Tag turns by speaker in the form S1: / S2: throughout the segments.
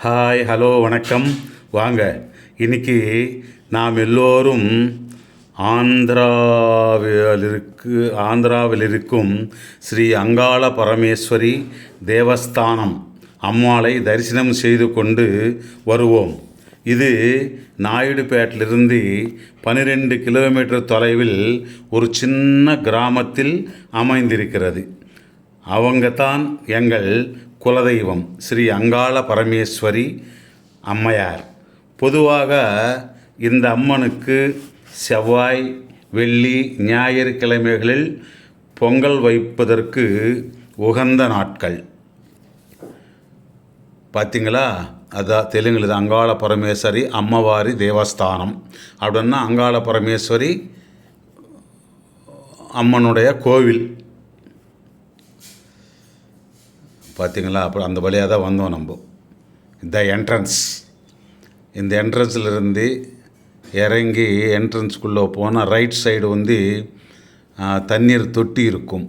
S1: Hi hello வணக்கம். வாங்க இன்னைக்கு நாம் எல்லோரும் ஆந்திராவில் இருக்கு ஆந்திராவில் இருக்கும் ஸ்ரீ அங்காள பரமேஸ்வரி தேவஸ்தானம் அம்மாளை தரிசனம் செய்து கொண்டு வருவோம். இது நாயுடுபேட்டிலிருந்து பன்னிரெண்டு கிலோமீட்டர் தொலைவில் ஒரு சின்ன கிராமத்தில் அமைந்திருக்கிறது. அவங்க தான் எங்கள் குலதெய்வம் ஸ்ரீ அங்காள பரமேஸ்வரி அம்மையார். பொதுவாக இந்த அம்மனுக்கு செவ்வாய் வெள்ளி ஞாயிறு கிழமைகளில் பொங்கல் வைப்பதற்கு உகந்த நாட்கள். பார்த்தீங்களா அதான் தெலுங்குல இது அங்காள பரமேஸ்வரி அம்மவாரி தேவஸ்தானம். அப்படின்னா அங்காள பரமேஸ்வரி அம்மனுடைய கோவில். பார்த்தீங்களா? அப்புறம் அந்த வழியாக தான் வந்தோம் நம்ம. இந்த என்ட்ரன்ஸ் இந்த என்ட்ரன்ஸில் இருந்து இறங்கி என்ட்ரன்ஸ்குள்ளே போனால் ரைட் சைடு வந்து தண்ணீர் தொட்டி இருக்கும்.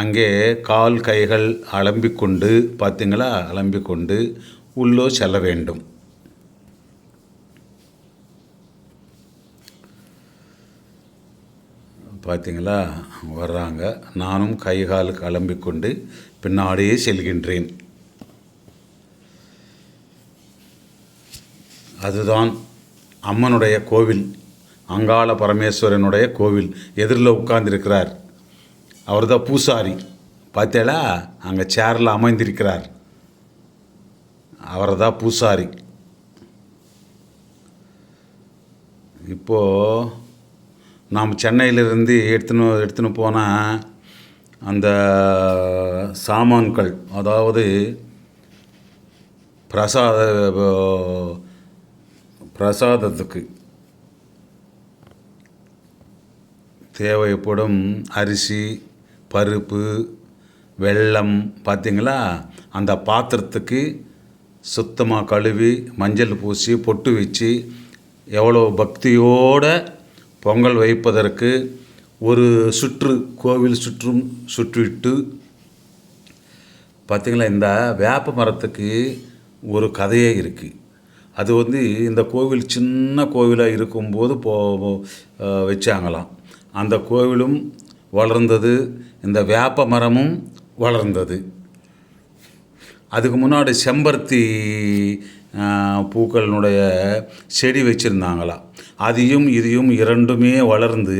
S1: அங்கே கால் கைகள் அலம்பிக்கொண்டு பார்த்தீங்களா? அலம்பிக்கொண்டு உள்ளோ செல்ல வேண்டும். பார்த்தீங்களா? வர்றாங்க. நானும் கை கால் அலம்பிக்கொண்டு பின்னாடியே செல்கின்றேன். அதுதான் அம்மனுடைய கோவில் அங்காள பரமேஸ்வரனுடைய கோவில். எதிரில் உட்கார்ந்திருக்கிறார். அவர் தான் பூசாரி. பார்த்தேளா? அங்கே சேரில் அமைந்திருக்கிறார் அவர் தான் பூசாரி. இப்போது நாம் சென்னையிலிருந்து எடுத்துன்னு எடுத்துன்னு போனால் அந்த சாமான்கள் அதாவது பிரசாத பிரசாதத்துக்கு தேவைப்படும் அரிசி பருப்பு வெல்லம் பார்த்திங்களா? அந்த பாத்திரத்துக்கு சுத்தமாக கழுவி மஞ்சள் பூசி பொட்டு வச்சு எவ்வளோ பக்தியோடு பொங்கல் வைப்பதற்கு ஒரு சுற்று கோவில் சுற்றும் சுற்றிட்டு பார்த்திங்களா இந்த வேப்ப மரத்துக்கு ஒரு கதையே இருக்குது அது வந்து இந்த கோவில் சின்ன கோவிலாக இருக்கும்போது போ வச்சாங்களாம். அந்த கோவிலும் வளர்ந்தது இந்த வேப்ப மரமும் வளர்ந்தது. அதுக்கு முன்னாடி செம்பருத்தி பூக்களினுடைய செடி வச்சுருந்தாங்களாம். அதையும் இதையும் இரண்டுமே வளர்ந்து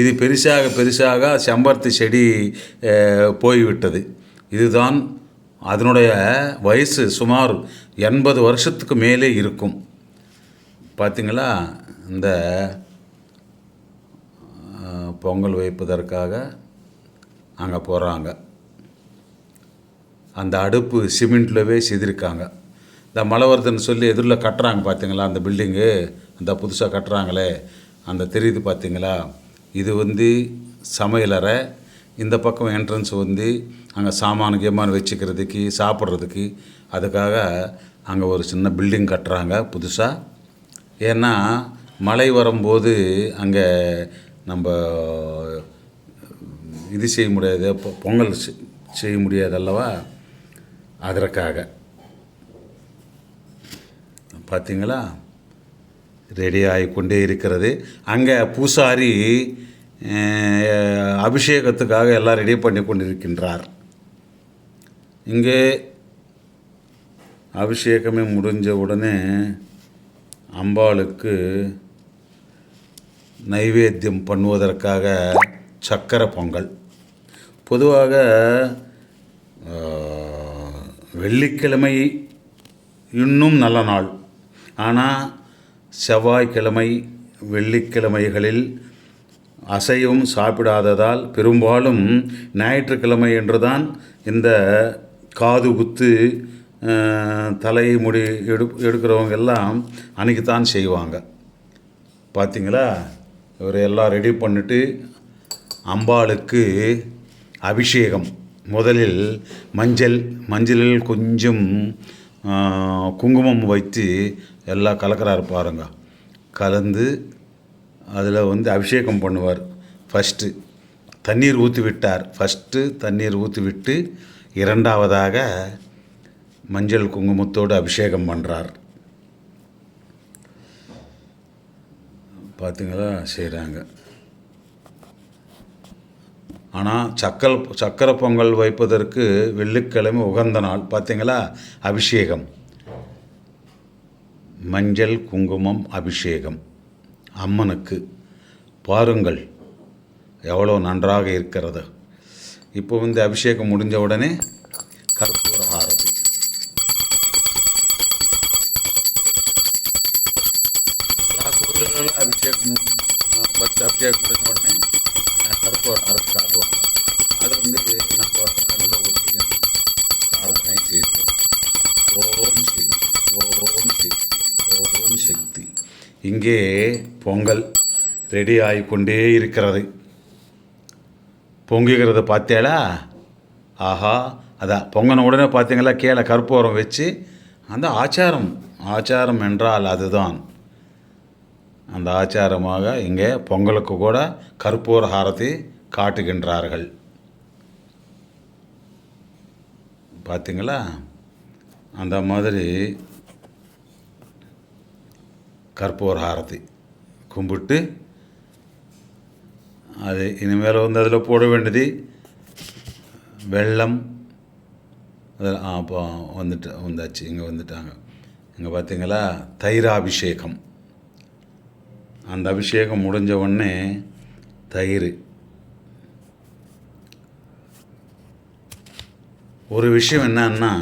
S1: இது பெருசாக பெருசாக செம்பருத்தி செடி போய்விட்டது. இதுதான் அதனுடைய வயசு சுமார் எண்பது வருஷத்துக்கு மேலே இருக்கும். பார்த்திங்களா இந்த பொங்கல் வைப்பதற்காக அங்கே போகிறாங்க அந்த அடுப்பு சிமெண்ட்லவே செதிருக்காங்க இந்த மலவர்தன் சொல்லி எதிரில் கட்டுறாங்க பார்த்தீங்களா அந்த பில்டிங்கு? இந்த புதுசாக கட்டுறாங்களே அந்த தெரியுது பார்த்தீங்களா இது வந்து சமையலறை இந்த பக்கம் என்ட்ரன்ஸ் வந்து அங்கே சாமான கீமான் வச்சுக்கிறதுக்கு சாப்பிட்றதுக்கு. அதுக்காக அங்கே ஒரு சின்ன பில்டிங் கட்டுறாங்க புதுசாக ஏன்னா மழை வரும்போது அங்கே நம்ம இது செய்ய முடியாது பொங்கல் செ- செய்ய முடியாது அல்லவா? அதற்காக. பார்த்தீங்களா ரெடி ஆகிக்கொண்டே இருக்கிறது. அங்கே பூசாரி அபிஷேகத்துக்காக எல்லாம் ரெடி பண்ணி கொண்டிருக்கின்றார். இங்கே அபிஷேகமே முடிஞ்ச உடனே அம்பாளுக்கு நைவேத்தியம் பண்ணுவதற்காக சக்கரை பொங்கல். பொதுவாக வெள்ளிக்கிழமை இன்னும் நல்ல நாள். ஆனால் செவ்வாய்க்கிழமை வெள்ளிக்கிழமைகளில் அசைவம் சாப்பிடாததால் பெரும்பாலும் ஞாயிற்றுக்கிழமை என்றுதான் இந்த காது குத்து தலை முடி எடு எடுக்கிறவங்க எல்லாம் அன்றைக்கி தான் செய்வாங்க. பார்த்திங்களா இவர் எல்லாம் ரெடி பண்ணிட்டு அம்பாளுக்கு அபிஷேகம். முதலில் மஞ்சள் மஞ்சளில் கொஞ்சம் குங்குமம் வைத்து எல்லாம் கலக்கிறாரு பாருங்க. கலந்து அதில் வந்து அபிஷேகம் பண்ணுவார். ஃபஸ்ட்டு தண்ணீர் ஊற்றி விட்டார். ஃபஸ்ட்டு தண்ணீர் ஊற்றி விட்டு இரண்டாவதாக மஞ்சள் குங்குமத்தோடு அபிஷேகம் பண்ணுறார் பார்த்தீங்களா செய்கிறாங்க ஆனால் சக்கல் சக்கரை பொங்கல் வைப்பதற்கு வெள்ளிக்கிழமை உகந்த நாள். பார்த்தீங்களா அபிஷேகம். மஞ்சள் குங்குமம் அபிஷேகம். அம்மனுக்கு பாருங்கள் எவ்வளோ நன்றாக இருக்கிறது. இப்போ வந்து அபிஷேகம் முடிஞ்ச உடனே கற்பூர ஹாரதி அபிஷேகம் பத்து அபிஷேகம் முடிஞ்ச உடனே கற்பூர ஹாரதி காட்டுவாங்க. அது வந்து நம்ம கண்ணில் ஒட்டிங்க பிரார்த்தனை செய்தோம் ஓம் சக்தி ஓம் சக்தி ஓம் சக்தி இங்கே பொங்கல் ரெடி ஆகிக்கொண்டே இருக்கிறது. பொங்குகிறத பார்த்தேளா? ஆஹா அதான் பொங்கின உடனே பார்த்தீங்களா? கீழே கற்பூரம் வச்சு அந்த ஆச்சாரம் ஆச்சாரம் என்றால் அதுதான். அந்த ஆச்சாரமாக இங்கே பொங்கலுக்கு கூட கற்பூர ஹாரத்தை காட்டுகின்றார்கள். பார்த்தீங்களா? அந்த மாதிரி கற்பூர ஆரத்தி கும்பிட்டு அது இனிமேல் வந்து அதில் போட வேண்டியது வெள்ளம். அதில் ஆ அப்போ வந்துட்டு வந்தாச்சு இங்கே வந்துட்டாங்க. இங்கே பார்த்தீங்களா? தைராபிஷேகம் அந்த அபிஷேகம் முடிஞ்ச உடனே தயிர். ஒரு விஷயம் என்னன்னா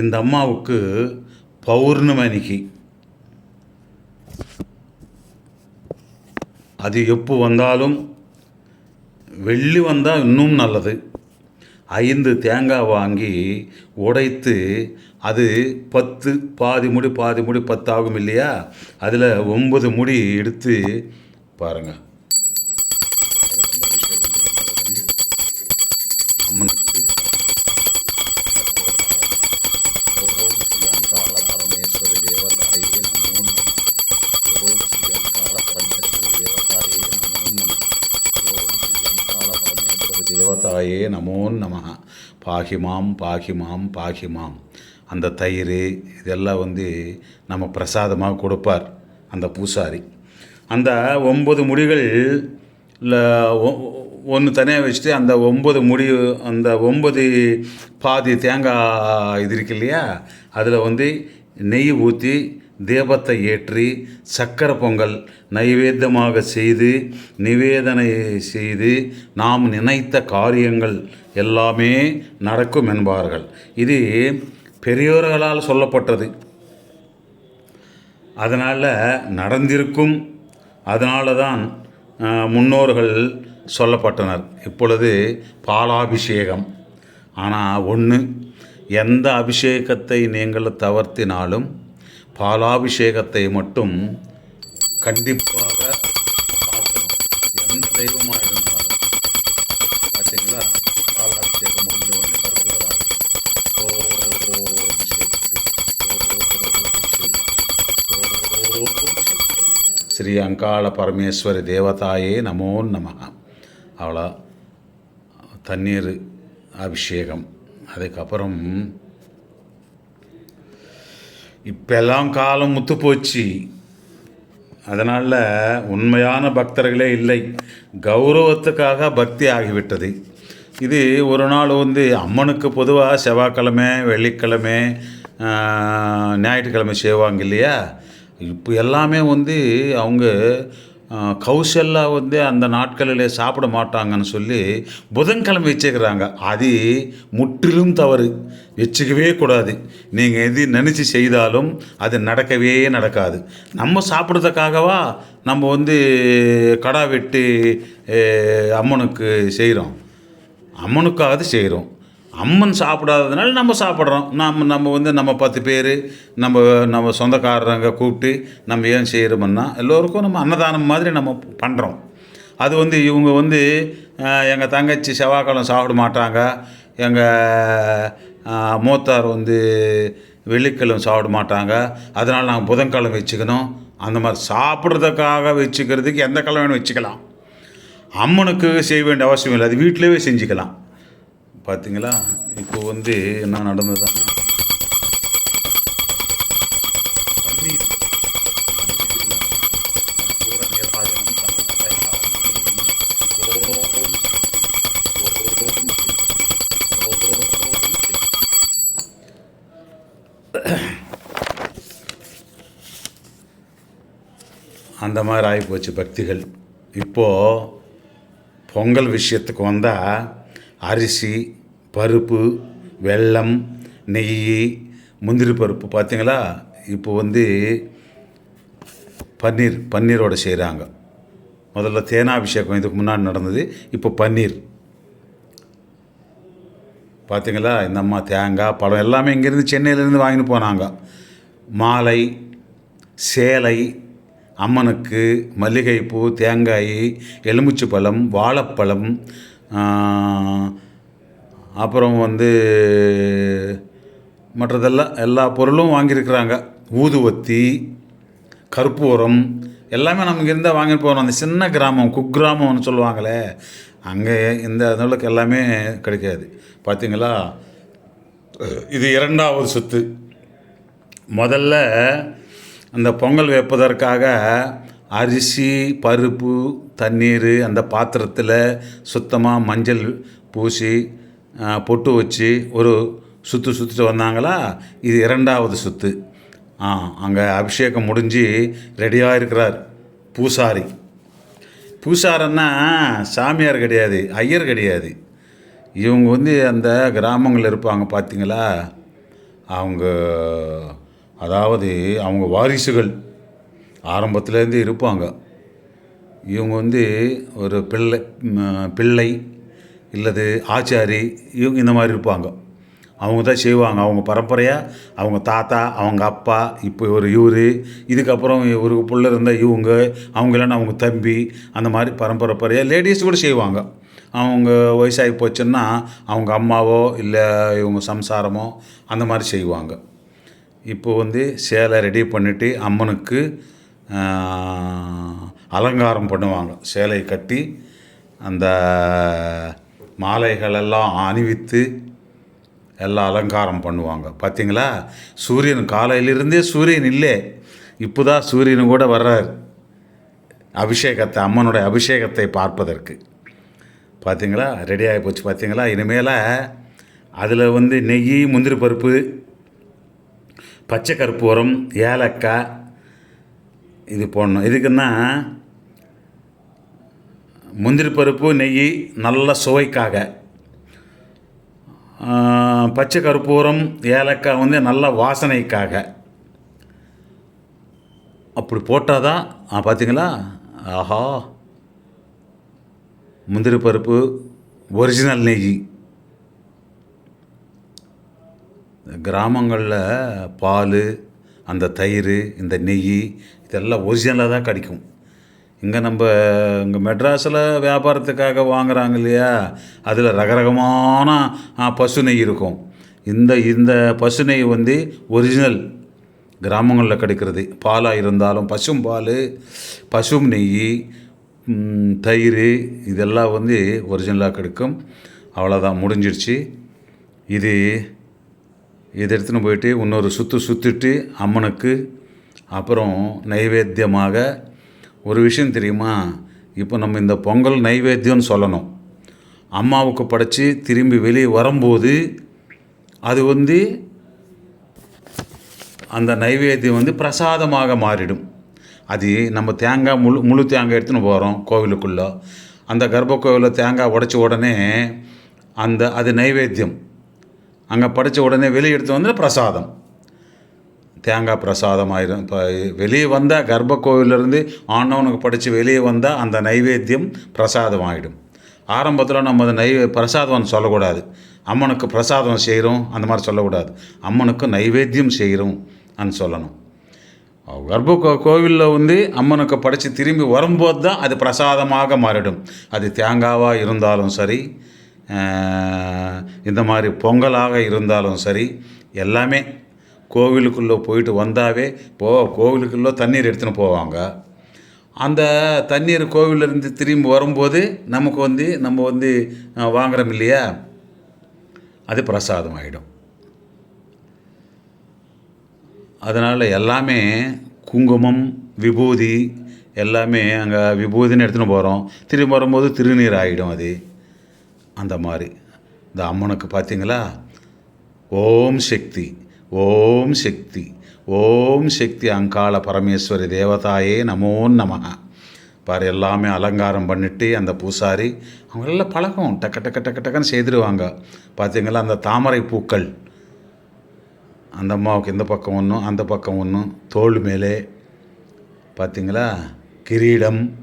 S1: இந்த அம்மாவுக்கு பௌர்ணமணிக்கு அது எப்போ வந்தாலும் வெள்ளி வந்தால் இன்னும் நல்லது ஐந்து தேங்காய் வாங்கி உடைத்து அது பத்து பாதி முடி பாதி முடி பத்தாகும் இல்லையா அதில் ஒன்பது முடி எடுத்து பாருங்கள் அம்மனுக்கு ஓம் ஸ்ரீ அங்காள பரமேஸ்வரி தேவதாயே நமோ நமः. ஓம் ஸ்ரீ அங்காள பரமேஸ்வரி தேவதாயே நமோ நமः. ஓம் ஸ்ரீ அங்காள பரமேஸ்வரி தேவதாயே நமோ நமக பாகி மாம் பாகி மாம் பாகி மாம். அந்த தயிர் இதெல்லாம் வந்து நம்ம பிரசாதமாக கொடுப்பார் அந்த பூசாரி. அந்த ஒன்பது முடிகள் ஒன்று தனியாக வச்சுட்டு அந்த ஒம்பது முடி அந்த ஒன்பது பாதி தேங்காய் இது இருக்கு இல்லையா? அதில் வந்து நெய் ஊற்றி தீபத்தை ஏற்றி சக்கர பொங்கல் நைவேத்தியமாக செய்து நிவேதனை செய்து நாம் நினைத்த காரியங்கள் எல்லாமே நடக்கும் என்பார்கள். இது பெரியோர்களால் சொல்லப்பட்டது. அதனால் நடந்திருக்கும் அதனால தான் முன்னோர்கள் சொல்லப்பட்டனர். இப்பொழுது பாலாபிஷேகம். ஆனால் ஒன்று எந்த அபிஷேகத்தை நீங்கள் தவிர்த்தினாலும் பாலாபிஷேகத்தை மட்டும் கண்டிப்பாக பார்க்கணும். எந்த தெய்வமாக இருந்தாலும். பார்த்தீங்களா பாலாபிஷேகம் முடிஞ்ச உடனே ஓம் சக்தி. ஸ்ரீ அங்காள பரமேஸ்வரி தேவதாயே நமோ நம. அவ்வளோ. தண்ணீர் அபிஷேகம். அதுக்கப்புறம் இப்பெல்லாம் காலம் முத்து போச்சு. அதனால் உண்மையான பக்தர்களே இல்லை. கௌரவத்துக்காக பக்தி ஆகிவிட்டது. இது ஒரு நாள் வந்து அம்மனுக்கு பொதுவாக செவ்வாய்க்கிழமை வெள்ளிக்கிழமை ஞாயிற்றுக்கிழமை செய்வாங்க இல்லையா? இப்போ எல்லாமே வந்து அவங்க கௌசல்லா வந்து அந்த நாட்களில் சாப்பிட மாட்டாங்கன்னு சொல்லி புதன்கிழமை வச்சுக்கிறாங்க. அது முற்றிலும் தவறு. வச்சுக்கவே கூடாது. நீங்கள் எது நினச்சி செய்தாலும் அது நடக்கவே நடக்காது. நம்ம சாப்பிட்றதுக்காகவா நம்ம வந்து கடா வெட்டி அம்மனுக்கு செய்கிறோம் அம்மனுக்காக செய்கிறோம் அம்மன் சாப்பிடாததுனால நம்ம சாப்பிட்றோம். நம்ம நம்ம வந்து நம்ம பத்து பேர் நம்ம நம்ம சொந்தக்காரங்க கூப்பிட்டு நம்ம ஏன் செய்கிறோம்னா எல்லோருக்கும் நம்ம அன்னதானம் மாதிரி நம்ம பண்ணுறோம் அது வந்து இவங்க வந்து எங்கள் தங்கச்சி செவ்வாய்க்கிழமை சாப்பிட மாட்டாங்க. எங்கள் மூத்தார் வந்து வெள்ளிக்கிழமை சாப்பிட மாட்டாங்க. அதனால் நாங்கள் புதன்கிழமை வச்சுக்கணும். அந்த மாதிரி சாப்பிட்றதுக்காக வச்சுக்கிறதுக்கு எந்த கிழமை வச்சுக்கலாம். அம்மனுக்கு செய்ய வேண்டிய அவசியம் இல்லை. அது வீட்டிலேயே செஞ்சுக்கலாம். பார்த்தீங்களா இப்போ வந்து என்ன நடந்ததுன்னா அந்த மாதிரி ஆகிப்போச்சு பக்திகள். இப்போது பொங்கல் விஷயத்துக்கு வந்தால் அரிசி பருப்பு வெல்லம் நெய் முந்திரி பருப்பு. பார்த்தீங்களா இப்போ வந்து பன்னீர் பன்னீரோட செய்கிறாங்க முதல்ல தேனாபிஷேகம் இதுக்கு முன்னாடி நடந்தது. இப்போ பன்னீர். பார்த்தீங்களா இந்த அம்மா தேங்காய் பழம் எல்லாமே இங்கேருந்து சென்னையிலேருந்து வாங்கிட்டு போனாங்க. மாலை சேலை அம்மனுக்கு மல்லிகைப்பூ தேங்காய் எலுமிச்சை பழம் வாழைப்பழம் அப்புறம் வந்து மற்றதெல்லாம் எல்லா பொருளும் வாங்கியிருக்கிறாங்க. ஊதுவத்தி கற்பூரம் எல்லாமே நம்ம இருந்தால் வாங்கிட்டு போகிறோம் அந்த சின்ன கிராமம் குக்கிராமம்னு சொல்லுவாங்களே அங்கே இந்த அளவுக்கு எல்லாமே கிடைக்காது. பார்த்தீங்களா? இது இரண்டாவது சொத்து. முதல்ல அந்த பொங்கல் வைப்பதற்காக அரிசி பருப்பு தண்ணீர் அந்த பாத்திரத்தில் சுத்தமாக மஞ்சள் பூசி பொட்டு வச்சு ஒரு சுற்று சுற்றிட்டு வந்தாங்களா? இது இரண்டாவது சுற்று ஆ அங்கே அபிஷேகம் முடிஞ்சு ரெடியாக இருக்கிறார் பூசாரி. பூசாரன்னா சாமியார் கிடையாது ஐயர் கிடையாது. இவங்க வந்து அந்த கிராமங்களில் இருப்பாங்க பார்த்தீங்களா அவங்க அதாவது அவங்க வாரிசுகள். ஆரம்பத்துலேருந்து இருப்பாங்க. இவங்க வந்து ஒரு பிள்ளை பிள்ளை இல்லது ஆச்சாரி இவங்க இந்த மாதிரி இருப்பாங்க. அவங்க தான் செய்வாங்க. அவங்க பரம்பரையாக அவங்க தாத்தா அவங்க அப்பா இப்போ ஒரு இவர் இதுக்கப்புறம் ஒரு பிள்ளை இருந்தால் இவங்க அவங்க இல்லைன்னா அவங்க தம்பி அந்த மாதிரி பரம்பரை லேடிஸ் கூட செய்வாங்க. அவங்க வயசாகி போச்சுன்னா அவங்க அம்மாவோ இல்லை இவங்க சம்சாரமோ அந்த மாதிரி செய்வாங்க. இப்போ வந்து சேலை ரெடி பண்ணிவிட்டு அம்மனுக்கு அலங்காரம் பண்ணுவாங்க. சேலை கட்டி அந்த மாலைகளெல்லாம் அணிவித்து எல்லாம் அலங்காரம் பண்ணுவாங்க. பார்த்தீங்களா சூரியன் காலையிலிருந்தே சூரியன் இல்லை. இப்போ தான் சூரியன் கூட வர்றார். அபிஷேகத்தை அம்மனுடைய அபிஷேகத்தை பார்ப்பதற்கு. பார்த்தீங்களா ரெடி ஆகி போச்சு பார்த்தீங்களா இனிமேல் அதில் வந்து நெய் முந்திரி பருப்பு பச்சை கற்பூரம் ஏலக்காய் இது போடணும். இதுக்குன்னா முந்திரி பருப்பு நெய் நல்ல சுவைக்காக. பச்சை கற்பூரம் ஏலக்காய் வந்து நல்ல வாசனைக்காக. அப்படி போட்டால் தான் பார்த்தீங்களா ஆஹா. முந்திரி பருப்பு ஒரிஜினல் நெய். கிராமங்களில் பால் அந்த தயிர் இந்த நெய் இதெல்லாம் ஒரிஜினலாக தான் கிடைக்கும். இங்கே நம்ம இங்கே மெட்ராஸில் வியாபாரத்துக்காக வாங்குறாங்க இல்லையா? அதில் ரகரகமான பசு நெய் இருக்கும். இந்த இந்த பசு நெய் வந்து ஒரிஜினல் கிராமங்களில் கிடைக்கிறது. பாலாக இருந்தாலும் பசும் பால் பசும் நெய் தயிர் இதெல்லாம் வந்து ஒரிஜினலாக கிடைக்கும். அவ்வளோதான் முடிஞ்சிடுச்சு இது இதை எடுத்துன்னு போயிட்டு இன்னொரு சுற்று சுற்றிட்டு அம்மனுக்கு அப்புறம் நைவேத்தியமாக ஒரு விஷயம் தெரியுமா? இப்போ நம்ம இந்த பொங்கல் நைவேத்தியம்னு சொல்லணும். அம்மாவுக்கு படைச்சி திரும்பி வெளியே வரும்போது அது வந்து அந்த நைவேத்தியம் வந்து பிரசாதமாக மாறிடும். அது நம்ம தேங்காய் முழு முழு தேங்காய் எடுத்துன்னு போகிறோம் கோவிலுக்குள்ளே. அந்த கர்ப்ப கோவிலில் தேங்காய் உடைச்ச உடனே அந்த அது நைவேத்தியம். அங்கே படித்த உடனே வெளியே எடுத்து வந்து பிரசாதம். தேங்காய் பிரசாதம் ஆயிரும். இப்போ வெளியே வந்தால் கர்ப்ப கோவிலேருந்து ஆண்டவனுக்கு படித்து வெளியே வந்தால் அந்த நைவேத்தியம் பிரசாதம் ஆகிடும் ஆரம்பத்தில் நம்ம அதை நை பிரசாதம்னு சொல்லக்கூடாது. அம்மனுக்கு பிரசாதம் செய்கிறோம் அந்த மாதிரி சொல்லக்கூடாது. அம்மனுக்கு நைவேத்தியம் செய்கிறோம் அன்னு சொல்லணும். கர்ப்ப கோ கோவிலில் வந்து அம்மனுக்கு படித்து திரும்பி வரும்போது தான் அது பிரசாதமாக மாறிடும். அது தேங்காவாக இருந்தாலும் சரி இந்த மாதிரி பொங்கலாக இருந்தாலும் சரி எல்லாமே கோவிலுக்குள்ளே போயிட்டு வந்தாவே போ கோவிலுக்குள்ளே தண்ணீர் எடுத்துன்னு போவாங்க. அந்த தண்ணீர் கோவிலிருந்து திரும்பி வரும்போது நமக்கு வந்து நம்ம வந்து அஹ், வாங்குறோம் இல்லையா? அது பிரசாதம் ஆகிடும் அதனால் எல்லாமே குங்குமம் விபூதி எல்லாமே அங்கே விபூதின்னு எடுத்துன்னு போகிறோம் திரும்பி வரும்போது திருநீர் ஆகிடும் அது. அந்த மாதிரி. இந்த அம்மனுக்கு பார்த்தீங்களா? ஓம் சக்தி ஓம் சக்தி ஓம் சக்தி அங்காள பரமேஸ்வரி தேவதாயே நமோ நம பாரு எல்லாமே அலங்காரம் பண்ணிட்டு அந்த பூசாரி அவங்க எல்லாம் பழக்கம் டக்கு டக்கு டக்கு டக்குன்னு செய்திருவாங்க. பார்த்தீங்களா? அந்த தாமரை பூக்கள். அந்த அம்மாவுக்கு இந்த பக்கம் ஒன்றும் அந்த பக்கம் ஒன்றும் தோள் மேலே. பார்த்தீங்களா? கிரீடம்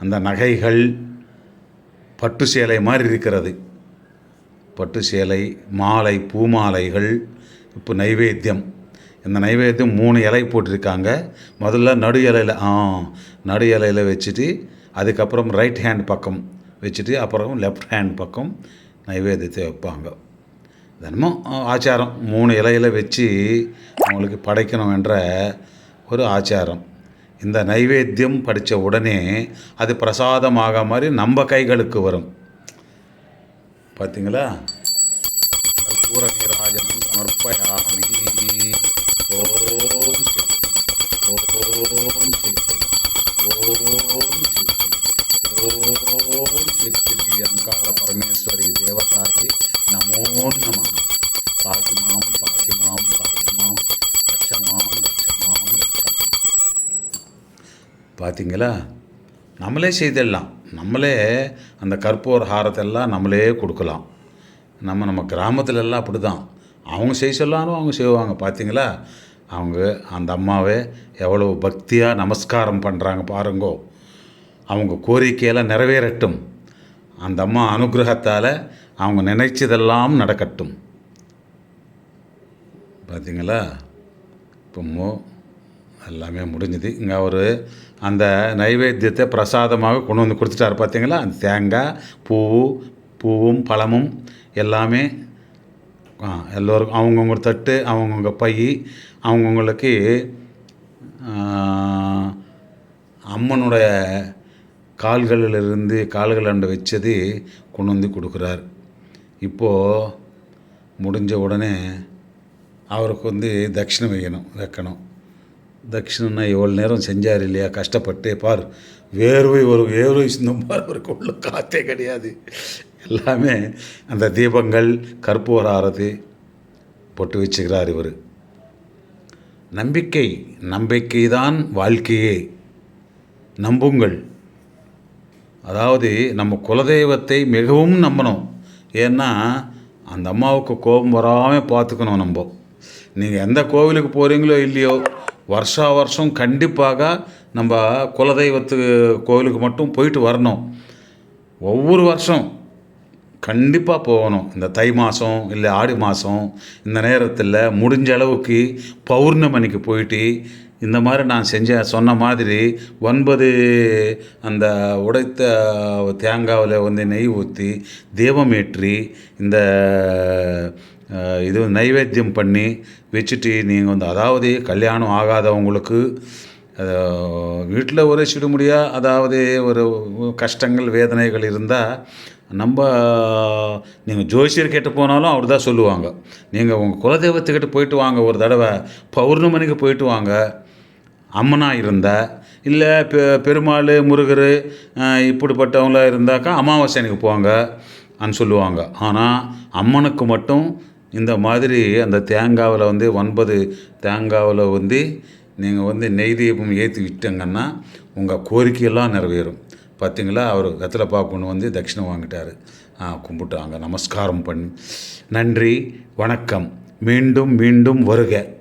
S1: அந்த நகைகள். பட்டு சேலை மாதிரி இருக்கிறது. பட்டு சேலை மாலை பூமாலைகள் இப்போ நைவேத்தியம். இந்த நைவேத்தியம் மூணு இலை போட்டிருக்காங்க. முதல்ல நடு இலையில் ஆ நடு இலையில் வச்சுட்டு அதுக்கப்புறம் ரைட் ஹேண்ட் பக்கம் வச்சுட்டு அப்புறம் லெஃப்ட் ஹேண்ட் பக்கம் நைவேத்தியத்தை வைப்பாங்க. தினமும் ஆச்சாரம். மூணு இலையில வச்சு அவங்களுக்கு படைக்கணும் என்ற ஒரு ஆச்சாரம். இந்த நைவேத்தியம் படித்த உடனே அது பிரசாதமாக மாதிரி நம்ம கைகளுக்கு வரும். பார்த்தீங்களா கற்பூர ராஜன் சமர்ப்பயாமி. ஓ சக்தி ஓம் சக்தி ஓம் சக்தி ஓம் சக்தி அங்காள பரமேஸ்வரி தேவதாயே நமோ நம பாகி மாம் பாகி மாம் பாகி மாம் ரட்சமாம் ரட்சமாம் ரட்சமாம் பார்த்தீங்களா? நம்மளே செய்திடலாம் நம்மளே அந்த கற்பூர ஹாரத்தெல்லாம் நம்மளே கொடுக்கலாம். நம்ம நம்ம கிராமத்துலலாம் அப்படி தான் அவங்க செய்ய சொல்லாலும் அவங்க செய்வாங்க. பார்த்தீங்களா? அவங்க அந்த அம்மாவை எவ்வளோ பக்தியாக நமஸ்காரம் பண்ணுறாங்க பாருங்கோ. அவங்க கோரிக்கையெல்லாம் நிறைவேறட்டும். அந்த அம்மா அனுகிரகத்தால் அவங்க நினைச்சதெல்லாம் நடக்கட்டும். பார்த்தீங்களா? இப்போ எல்லாமே முடிஞ்சுது. இங்கே அவர் அந்த நைவேத்தியத்தை பிரசாதமாக கொண்டு வந்து கொடுத்துட்டாரு பார்த்தீங்களா அந்த தேங்காய் பூ பூவும் பழமும் எல்லாமே எல்லோருக்கும் அவங்கவுங்க தட்டு அவங்கவுங்க பை அவங்கவுங்களுக்கு அம்மனுடைய கால்களிலிருந்து கால்களாண்ட வச்சது கொண்டு வந்து கொடுக்குறார். இப்போது முடிஞ்ச உடனே அவருக்கு வந்து தட்சிணை வைக்கணும் வைக்கணும். தட்சிணம்னா எவ்வளோ நேரம் செஞ்சார் இல்லையா? கஷ்டப்பட்டு பார். வேர்வை ஒரு வேர்வை சிந்தும் பார் அவருக்கு உள்ள காற்றே கிடையாது. எல்லாமே அந்த தீபங்கள் கற்பூர ஆறது போட்டு வச்சுக்கிறார் இவர். நம்பிக்கை நம்பிக்கை தான் வாழ்க்கையே. நம்புங்கள். அதாவது நம்ம குலதெய்வத்தை மிகவும் நம்பணும். ஏன்னா அந்த அம்மாவுக்கு கோபம் வராமல் பார்த்துக்கணும் நம்ம. நீங்கள் எந்த கோவிலுக்கு போகிறீங்களோ இல்லையோ வருஷா வருஷம் கண்டிப்பாக நம்ம குலதெய்வத்து கோவிலுக்கு மட்டும் போயிட்டு வரணும். ஒவ்வொரு வருஷம் கண்டிப்பாக போகணும். இந்த தை மாதம் இல்லை ஆடி மாதம் இந்த நேரத்தில் முடிஞ்ச அளவுக்கு பௌர்ணமணிக்கு போயிட்டு இந்த மாதிரி நான் செஞ்ச சொன்ன மாதிரி ஒன்பது அந்த உடைத்த தேங்காவில் வந்து நெய் ஊற்றி தீபம் ஏற்றி இந்த இது நைவேத்தியம் பண்ணி வச்சுட்டு நீங்கள் வந்து அதாவது கல்யாணம் ஆகாதவங்களுக்கு வீட்டில் ஒரு சிடுமுடியா அதாவது ஒரு கஷ்டங்கள் வேதனைகள் இருந்தால் நம்ம நீங்கள் ஜோசியர் கிட்ட போனாலும் அவர் தான் சொல்லுவாங்க. நீங்கள் உங்கள் குலதெய்வத்துக்கிட்ட போயிட்டு வாங்க ஒரு தடவை. பௌர்ணமணிக்கு போயிட்டு வாங்க. அம்மனாக இருந்தால் இல்லை பெ பெருமாள் முருகர் இப்படிப்பட்டவங்களாக இப்படிப்பட்டவங்களா இருந்தாக்கா அமாவாசைக்கு போங்க அன்னு சொல்லுவாங்க. ஆனால் அம்மனுக்கு மட்டும் இந்த மாதிரி அந்த தேங்காவில் வந்து ஒன்பது தேங்காவில் வந்து நீங்கள் வந்து நெய் தீபம் ஏற்றி விட்டங்கன்னா உங்கள் கோரிக்கையெல்லாம் நிறைவேறும். பார்த்தீங்களா அவர் வெத்தலை பாக்குன்னு வந்து தட்சிணம் வாங்கிட்டார். ஆ, கும்பிட்டாங்க. நமஸ்காரம் பண்ணி. நன்றி. வணக்கம். மீண்டும் மீண்டும் வருக.